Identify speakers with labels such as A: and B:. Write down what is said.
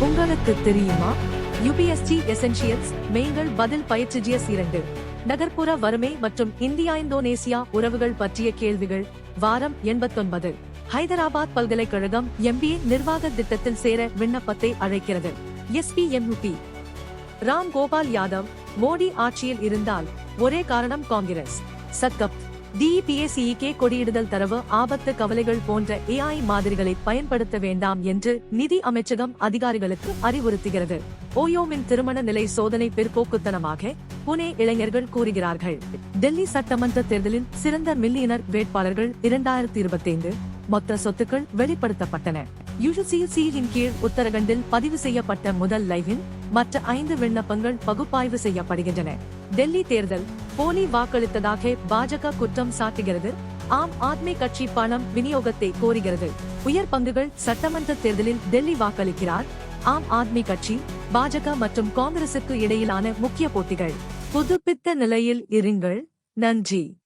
A: உங்களுக்கு தெரியுமா? யுபிஎஸ்டி எசென்ஷியல்ஸ் மெய்கள் பதில் பயிற்சி ஜிஎஸ் இரண்டு நகர்ப்புற வறுமை மற்றும் இந்தியா இந்தோனேசியா உறவுகள் பற்றிய கேள்விகள் வாரம் எண்பத்தொன்பது. ஹைதராபாத் பல்கலைக்கழகம் எம்பிஏ நிர்வாக திட்டத்தில் சேர விண்ணப்பத்தை அழைக்கிறது. எஸ்பிஎம்யூபி ராம் கோபால் யாதவ் மோடி ஆட்சியில் இருந்தால் ஒரே காரணம் காங்கிரஸ். சத்கப் டிஇபிஏசிஇகே கொடியிடுதல் தரவு ஆபத்து கவலைகள் போன்ற ஏஐ மாதிரிகளை பயன்படுத்த வேண்டாம் என்று நிதி அமைச்சகம் அதிகாரிகளுக்கு அறிவுறுத்துகிறது. ஓயோமின் திருமண நிலை சோதனை பிற்போக்குத்தனமாக புனே இளைஞர்கள் கூறுகிறார்கள். டெல்லி சட்டமன்ற தேர்தலில் சிறந்த மில்லியனர் வேட்பாளர்கள் இரண்டாயிரத்தி இருபத்தைந்து. மொத்த சொத்துக்கள் வெளிப்படுத்தப்பட்டன. யுசிசியின் கீழ் உத்தரகண்டில் பதிவு செய்யப்பட்ட முதல் லைவின் மற்ற ஐந்து விண்ணப்பங்கள் பகுப்பாய்வு செய்யப்படுகின்றன. டெல்லி தேர்தல் போலி வாக்களித்ததாக பாஜக குற்றம் சாட்டுகிறது. ஆம் ஆத்மி கட்சி பணம் விநியோகத்தை கோருகிறது. உயர் பங்குகள் சட்டமன்ற தேர்தலில் டெல்லி வாக்களிக்கிறார். ஆம் ஆத்மி கட்சி பாஜக மற்றும் காங்கிரசுக்கு இடையிலான முக்கிய போட்டிகள். புதுப்பித்த நிலையில் இருங்கள். நன்றி.